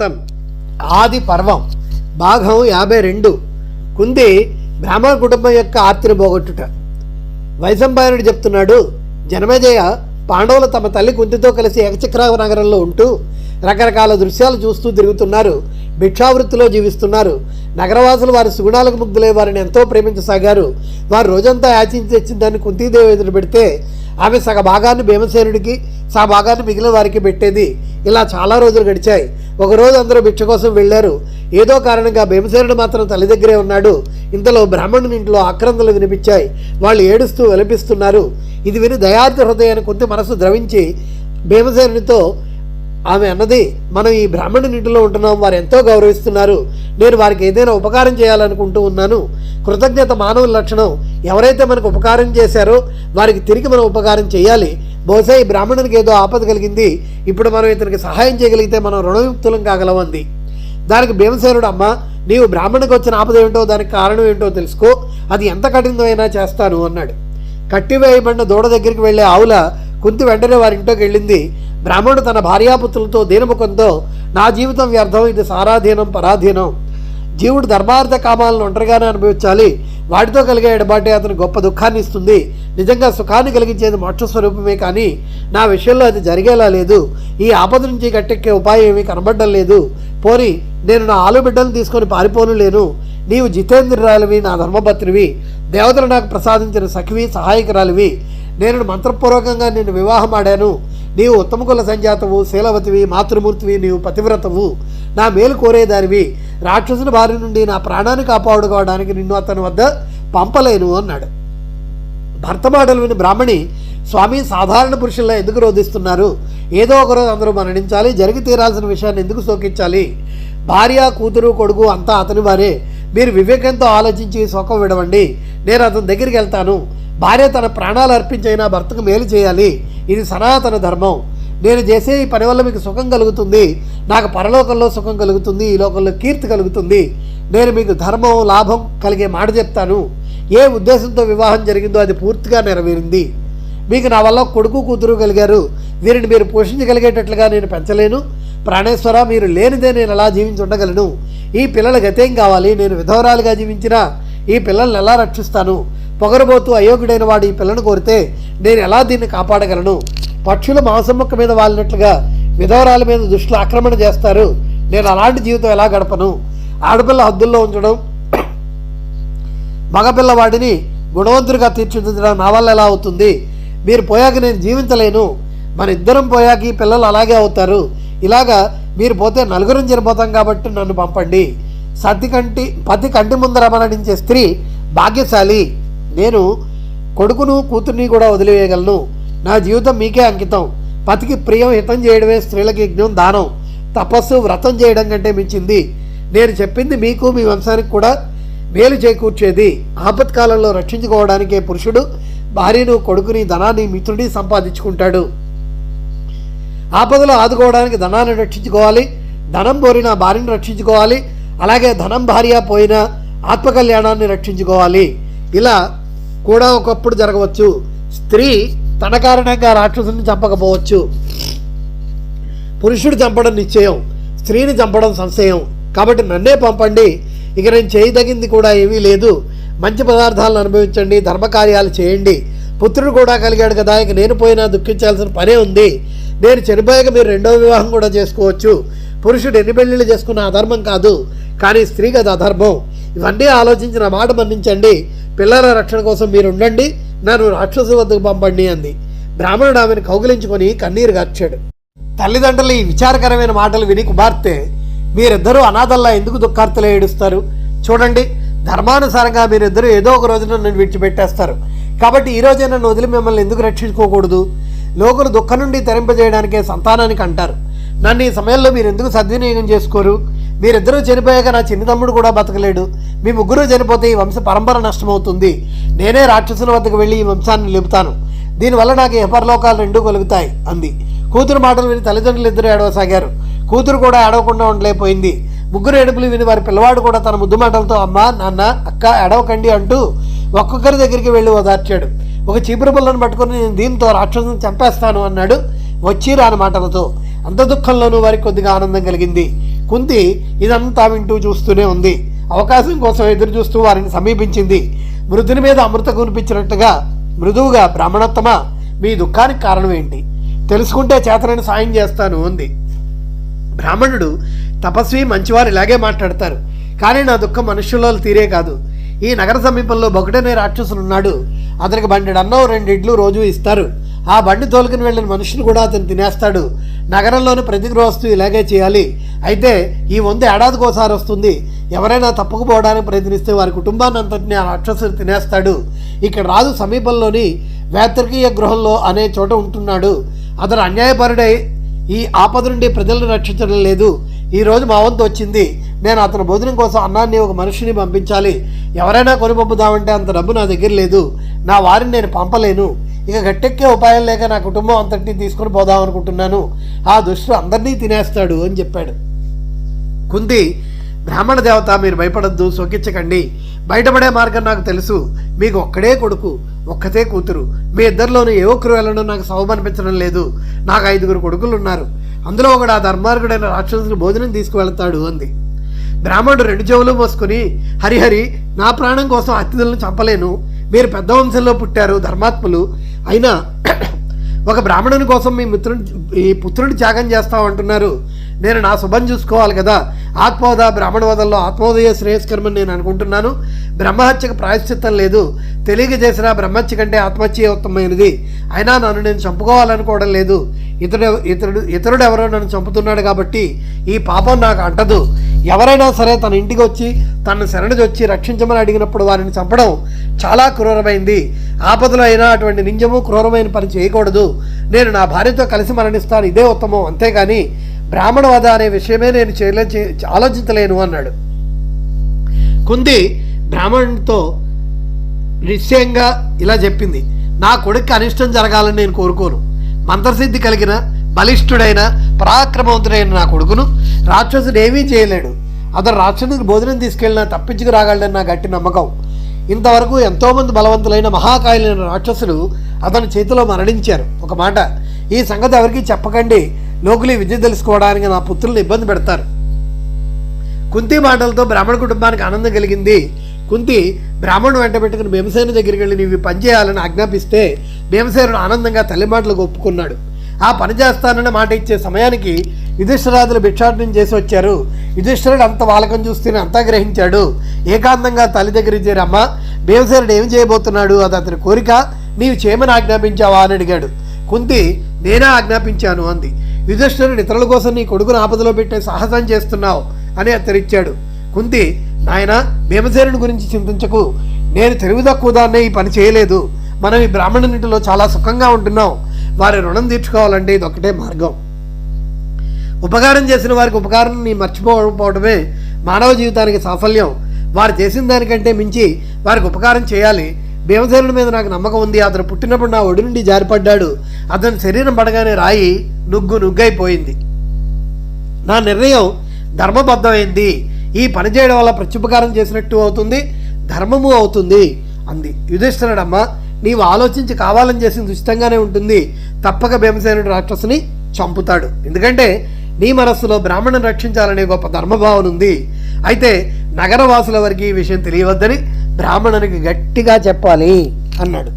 మహాభారతం ఆది పర్వం భాగం యాభై రెండు కుంది బ్రాహ్మణ కుటుంబం యొక్క ఆర్తిని పోగొట్టుట. వైశంపాయనుడు చెప్తున్నాడు జనమేజయ పాండవులు తమ తల్లి కుంతితో కలిసి ఏకచక్ర నగరంలో ఉంటూ రకరకాల దృశ్యాలు చూస్తూ తిరుగుతున్నారు భిక్షావృత్తిలో జీవిస్తున్నారు. నగరవాసులు వారి సుగుణాలకు ముగ్ధులై వారిని ఎంతో ప్రేమించసాగారు. వారు రోజంతా యాచించి తెచ్చిన దాన్ని కుంతీదేవి ఎదురు పెడితే ఆమె సగ భాగాన్ని భీమసేనుడికి సగ భాగాన్ని మిగిలిన వారికి పెట్టేది. ఇలా చాలా రోజులు గడిచాయి. ఒకరోజు అందరూ భిక్ష కోసం వెళ్ళారు. ఏదో కారణంగా భీమసేనుడు మాత్రం తల్లి దగ్గరే ఉన్నాడు. ఇంతలో బ్రాహ్మణుని ఇంట్లో ఆక్రందలు వినిపించాయి. వాళ్ళు ఏడుస్తూ విలపిస్తున్నారు. ఇది విని దయార్థ హృదయాన్ని కొంత మనసు ద్రవించి భీమసేనునితో ఆమె అన్నది మనం ఈ బ్రాహ్మణుని ఇంటిలో ఉంటున్నాం. వారు ఎంతో గౌరవిస్తున్నారు. నేను వారికి ఏదైనా ఉపకారం చేయాలనుకుంటూ ఉన్నాను. కృతజ్ఞత మానవుల లక్షణం. ఎవరైతే మనకు ఉపకారం చేశారో వారికి తిరిగి మనం ఉపకారం చేయాలి. బహుశా ఈ బ్రాహ్మణునికి ఏదో ఆపద కలిగింది. ఇప్పుడు మనం ఇతనికి సహాయం చేయగలిగితే మనం రుణయుక్తులం కాగలం దానికి భీమసేనుడు అమ్మ నీవు బ్రాహ్మణునికి వచ్చిన ఆపద ఏమిటో దానికి కారణం ఏంటో తెలుసుకో. అది ఎంత కఠినమైనా చేస్తాను అన్నాడు. కట్టివేయబడిన దూడ దగ్గరికి వెళ్ళే ఆవుల కుంతి వెంటనే వారి ఇంట్లోకి వెళ్ళింది. బ్రాహ్మణుడు తన భార్యాపుత్రులతో దీనముఖంతో నా జీవితం వ్యర్థం ఇది సారాధీనం పరాధీనం. జీవుడు ధర్మార్థ కామాలను ఒంటరిగానే అనుభవించాలి. వాటితో కలిగే ఎడబాటే అతను గొప్ప దుఃఖాన్ని ఇస్తుంది. నిజంగా సుఖాన్ని కలిగించేది మోక్ష స్వరూపమే కానీ నా విషయంలో అది జరిగేలా లేదు. ఈ ఆపద నుంచి గట్టెక్కే ఉపాయం ఏమీ కనబడడం లేదు. పోని నేను నా ఆలుబిడ్డలను తీసుకొని పారిపోను లేను. నీవు జితేంద్రురాలివి నా ధర్మపత్రివి. దేవతలు నాకు ప్రసాదించిన సఖివి సహాయకురాలివి. నేను మంత్రపూర్వకంగా నిన్ను వివాహం ఆడాను. నీవు ఉత్తమ కుల సంజాతవు శీలవతివి మాతృమూర్తివి నీవు పతివ్రతవు. నా మేలు కోరేదానివి. రాక్షసుని బారి నుండి నా ప్రాణాన్ని కాపాడుకోవడానికి నిన్ను అతని వద్ద పంపలేను అన్నాడు. భర్త మాటలు విని బ్రాహ్మణి స్వామి సాధారణ పురుషుల్లో ఎందుకు రోధిస్తున్నారు? ఏదో ఒకరోజు అందరూ మరణించాలి జరిగి తీరాల్సిన విషయాన్ని ఎందుకు సోకించాలి భార్య కూతురు కొడుకు అంతా అతని వారే. మీరు వివేకంతో ఆలోచించి శోకం విడవండి. నేను అతని దగ్గరికి వెళ్తాను. భార్య తన ప్రాణాలు అర్పించైనా భర్తకు మేలు చేయాలి. ఇది సనాతన ధర్మం. నేను చేసే ఈ పని వల్ల మీకు సుఖం కలుగుతుంది. నాకు పరలోకంలో సుఖం కలుగుతుంది. ఈ లోకంలో కీర్తి కలుగుతుంది. నేను మీకు ధర్మం లాభం కలిగే మాట చెప్తాను. ఏ ఉద్దేశంతో వివాహం జరిగిందో అది పూర్తిగా నెరవేరింది. మీకు నా వల్ల కొడుకు కూతురు కలిగారు. వీరిని మీరు పోషించగలిగేటట్లుగా నేను పెంచలేను. ప్రాణేశ్వర మీరు లేనిదే నేను ఎలా జీవించుండగలను? ఈ పిల్లల గతేం కావాలి? నేను విధవరాలుగా జీవించినా ఈ పిల్లల్ని ఎలా రక్షిస్తాను? పొగరబోతూ అయోగ్యుడైన వాడు ఈ పిల్లను కోరితే నేను ఎలా దీన్ని కాపాడగలను? పక్షులు మాంసముక్క మీద వాలినట్లుగా విధవరాల మీద దుష్టులు ఆక్రమణ చేస్తారు. నేను అలాంటి జీవితం ఎలా గడపను? ఆడపిల్ల హద్దుల్లో ఉంచడం మగపిల్లవాడిని గుణవంతుడిగా తీర్చిదిద్దడం నా వల్ల ఎలా అవుతుంది? మీరు పోయాక నేను జీవించలేను. మన ఇద్దరం పోయాక ఈ పిల్లలు అలాగే అవుతారు. ఇలాగా మీరు పోతే నలుగురం చనిపోతాం కాబట్టి నన్ను పంపండి. సతి కంటి పతి కంటి ముందర మరణించే స్త్రీ భాగ్యశాలి. నేను కొడుకును కూతుర్ని కూడా వదిలివేయగలను. నా జీవితం మీకే అంకితం. పతికి ప్రియం హితం చేయడమే స్త్రీలకు యజ్ఞం దానం. తపస్సు వ్రతం చేయడం కంటే మించింది. నేను చెప్పింది మీకు మీ వంశానికి కూడా మేలు చేకూర్చేది ఆపత్కాలంలో రక్షించుకోవడానికే పురుషుడు భార్యను కొడుకుని ధనాన్ని మిత్రుడిని సంపాదించుకుంటాడు. ఆపదలో ఆదుకోవడానికి ధనాన్ని రక్షించుకోవాలి ధనం పోరిన భార్యను రక్షించుకోవాలి అలాగే ధనం భార్య పోయిన ఆత్మకళ్యాణాన్ని రక్షించుకోవాలి. ఇలా కూడా ఒకప్పుడు జరగవచ్చు. స్త్రీ తన కారణంగా రాక్షసుని చంపకపోవచ్చు. పురుషుడు చంపడం నిశ్చయం స్త్రీని చంపడం సంశయం. కాబట్టి నన్నే పంపండి ఇక నేను చేయదగింది కూడా ఏమీ లేదు. మంచి పదార్థాలను అనుభవించండి ధర్మకార్యాలు చేయండి. పుత్రుడు కూడా కలిగాడు కదా ఇక నేను పోయినా దుఃఖించాల్సిన పనే ఉంది. నేను చనిపోయాక మీరు రెండో వివాహం కూడా చేసుకోవచ్చు. పురుషుడు ఎన్ని పెళ్ళిళ్ళు చేసుకున్న అధర్మం కాదు కానీ స్త్రీ కదా అధర్మం. ఇవన్నీ ఆలోచించిన మాట మన్నించండి. పిల్లల రక్షణ కోసం మీరు ఉండండి నన్ను రాక్షసు వద్దకు పంపండి అంది. బ్రాహ్మణుడు ఆమెను కౌగిలించుకొని కన్నీరు గార్చాడు. తల్లిదండ్రులు ఈ విచారకరమైన మాటలు విని కుమార్తె మీరిద్దరూ అనాథల్లా ఎందుకు దుఃఖార్తలు ఏడుస్తారు? చూడండి ధర్మానుసారంగా మీరిద్దరూ ఏదో ఒక రోజున నన్ను విడిచిపెట్టేస్తారు. కాబట్టి ఈ రోజే నన్ను వదిలి మిమ్మల్ని ఎందుకు రక్షించుకోకూడదు? లోకులు దుఃఖం నుండి తరింపజేయడానికే సంతానానికి అంటారు నన్ను ఈ సమయంలో మీరు ఎందుకు సద్వినియోగం చేసుకోరు? మీరిద్దరూ చనిపోయాక నా చిన్న తమ్ముడు కూడా బతకలేడు. మీ ముగ్గురు చనిపోతే ఈ వంశ పరంపర నష్టమవుతుంది. నేనే రాక్షసుల వద్దకు వెళ్ళి ఈ వంశాన్ని నిలుపుతాను. దీనివల్ల నాకు ఎపరలోకాలు రెండూ కలుగుతాయి అంది. కూతురు మాటలు విని తల్లిదండ్రులు ఇద్దరు ఏడవసాగారు. కూతురు కూడా ఏడవకుండా ఉండలేకపోయింది. ముగ్గురు ఏడుపులు విని వారి పిల్లవాడు కూడా తన ముద్దు మాటలతో అమ్మ నాన్న అక్క ఎడవకండి అంటూ ఒక్కొక్కరి దగ్గరికి వెళ్ళి ఓదార్చాడు. ఒక చీపురు పిల్లను పట్టుకుని నేను దీంతో రాక్షసుని చంపేస్తాను అన్నాడు వచ్చి రాని మాటలతో. అంత దుఃఖంలోనూ వారికి కొద్దిగా ఆనందం కలిగింది. కుంతి ఇదంతా వింటూ చూస్తూనే ఉంది. అవకాశం కోసం ఎదురు చూస్తూ వారిని సమీపించింది. మృదుని మీద అమృత కునిపించినట్టుగా మృదువుగా బ్రాహ్మణోత్తమ మీ దుఃఖానికి కారణం ఏంటి? తెలుసుకుంటే చేతనని సాయం చేస్తాను అంది. బ్రాహ్మణుడు తపస్వి మంచివారు ఇలాగే మాట్లాడతారు. కానీ నా దుఃఖం మనుష్యుల్లో తీరే కాదు. ఈ నగర సమీపంలో బొకటనే రాక్షసులు ఉన్నాడు. అతనికి బండి అన్నం రెండు ఇడ్లు రోజు ఇస్తారు. ఆ బండి తోలుకుని వెళ్ళిన మనుషులు కూడా అతను తినేస్తాడు. నగరంలోని ప్రతి గృహస్థు ఇలాగే చేయాలి. అయితే ఈ వంద ఏడాదికి ఒకసారి వస్తుంది. ఎవరైనా తప్పుకుపోవడానికి ప్రయత్నిస్తే వారి కుటుంబాన్ని అంతటిని ఆ రాక్షసుడు తినేస్తాడు. ఇక్కడ రాజు సమీపంలోని వేత్రకీయ గృహంలో అనే చోట ఉంటున్నాడు. అతను అన్యాయపరుడై ఈ ఆపద నుండి ప్రజలను రక్షించడం లేదు. ఈరోజు మా వంతు వచ్చింది. నేను అతని భోజనం కోసం అన్నాన్ని ఒక మనిషిని పంపించాలి. ఎవరైనా కొని పంపుదామంటే అంత డబ్బు నా దగ్గర లేదు. నా వారిని నేను పంపలేను. ఇక గట్టెక్కే ఉపాయం లేక నా కుటుంబం అంతటినీ తీసుకొని పోదాం అనుకుంటున్నాను. ఆ దుష్టుడు అందరినీ తినేస్తాడు అని చెప్పాడు. కుంది బ్రాహ్మణ దేవత మీరు భయపడద్దు సోకించకండి బయటపడే మార్గం నాకు తెలుసు. మీకు ఒక్కడే కొడుకు. ఒక్కతే కూతురు. మీ ఇద్దరిలోనూ ఏ ఒక్కరు వెళ్ళడం నాకు సౌమనిపించడం లేదు. నాకు ఐదుగురు కొడుకులు ఉన్నారు అందులో ఒకడు ఆ ధర్మార్గుడైన రాక్షసుని భోజనం తీసుకువెళ్తాడు అంది. బ్రాహ్మణుడు రెండు చెవులు మోసుకుని హరిహరి నా ప్రాణం కోసం అతిథులను చంపలేను. మీరు పెద్ద వంశంలో పుట్టారు ధర్మాత్ములు. అయినా ఒక బ్రాహ్మణుని కోసం మీ మిత్రుని ఈ పుత్రుని త్యాగం చేస్తామంటున్నారు నేను నా శుభం చూసుకోవాలి కదా. ఆత్మోద బ్రాహ్మణవదంలో ఆత్మోదయ శ్రేయస్కరమని నేను అనుకుంటున్నాను. బ్రహ్మహత్యకు ప్రాయశ్చిత్తం లేదు. తెలియజేసిన బ్రహ్మహత్య కంటే ఆత్మహత్య ఉత్తమమైనది. అయినా నన్ను నేను చంపుకోవాలనుకోవడం లేదు. ఇతడు ఇతరుడు ఇతరుడు ఎవరో నన్ను చంపుతున్నాడు కాబట్టి ఈ పాపం నాకు అంటదు. ఎవరైనా సరే తన ఇంటికి వచ్చి తన శరణి వచ్చి రక్షించమని అడిగినప్పుడు వారిని చంపడం చాలా క్రూరమైంది. ఆపదలో అయినా అటువంటి నింజము క్రూరమైన పని చేయకూడదు. నేను నా భార్యతో కలిసి మరణిస్తాను. ఇదే ఉత్తమం. అంతేగాని బ్రాహ్మణవధ అనే విషయమే నేను చేయలే ఆలోచించలేను అన్నాడు. కుంది బ్రాహ్మణుడితో నిశ్చయంగా ఇలా చెప్పింది నా కొడుకు అనిష్టం జరగాలని నేను కోరుకోను. మంత్రసిద్ధి కలిగిన బలిష్ఠుడైన పరాక్రమవంతుడైన నా కొడుకును రాక్షసుడు ఏమీ చేయలేడు. అతను రాక్షసుడికి భోజనం తీసుకెళ్ళినా తప్పించుకు రాగలడని నా గట్టి నమ్మకం. ఇంతవరకు ఎంతోమంది బలవంతులైన మహాకాయులైన రాక్షసులు అతని చేతిలో మరణించారు. ఒక మాట ఈ సంగతి ఎవరికీ చెప్పకండి. లోకులు ఈ విద్య తెలుసుకోవడానికి నా పుత్రులను ఇబ్బంది పెడతారు. కుంతి మాటలతో బ్రాహ్మణ కుటుంబానికి ఆనందం కలిగింది. కుంతి బ్రాహ్మణుడు వెంట పెట్టుకుని భీమసేన దగ్గరికి వెళ్ళి నీవి పనిచేయాలని పని చేయాలని ఆజ్ఞాపిస్తే భీమసేనుడు ఆనందంగా తల్లి మాటలకు ఒప్పుకున్నాడు. ఆ పని చేస్తానని మాట ఇచ్చే సమయానికి యుధిష్ఠరాజులు భిక్షాటనం చేసి వచ్చారు. యుధిష్ఠరుడు అంత వాలకం చూస్తేనే అంతా గ్రహించాడు. ఏకాంతంగా తల్లి దగ్గరికి చేరమ్మ భీమసేనుడు ఏం చేయబోతున్నాడు? అది అతని కోరిక. నీవు చేయమని ఆజ్ఞాపించావా? అని అడిగాడు. కుంతి నేనే ఆజ్ఞాపించాను అంది. యుధిష్ఠరుడు ఇతరుల కోసం నీ కొడుకును ఆపదలో పెట్టే సాహసం చేస్తున్నావు అని అతరిచ్చాడు కుంతి నాయన భీమసేనుడి గురించి చింతించకు. నేను తెలివి తక్కువ దాన్నే ఈ పని చేయలేదు. మనం ఈ బ్రాహ్మణునింటిలో చాలా సుఖంగా ఉంటున్నాం. వారి రుణం తీర్చుకోవాలంటే ఇది ఒకటే మార్గం. ఉపకారం చేసిన వారికి ఉపకారం నీ మర్చిపోకపోవడమే మానవ జీవితానికి సాఫల్యం. వారు చేసిన దానికంటే మించి వారికి ఉపకారం చేయాలి. భీమసేనుడి మీద నాకు నమ్మకం ఉంది. అతను పుట్టినప్పుడు నా ఒడి నుండి జారిపడ్డాడు. అతని శరీరం పడగానే రాయి నుగ్గు నుగ్గైపోయింది. నా నిర్ణయం ధర్మబద్ధమైంది. ఈ పని చేయడం వల్ల ప్రత్యుపకారం చేసినట్టు అవుతుంది. ధర్మము అవుతుంది అంది. యుధిష్ఠరుడమ్మ నీవు ఆలోచించి కావాలని చేసింది ఉచితంగానే ఉంటుంది. తప్పక భీమసేనుడు రాక్షసుని చంపుతాడు. ఎందుకంటే నీ మనస్సులో బ్రాహ్మణుని రక్షించాలనే గొప్ప ధర్మభావన ఉంది అయితే నగరవాసుల వరకు ఈ విషయం తెలియవద్దని బ్రాహ్మణునికి గట్టిగా చెప్పాలి అన్నాడు.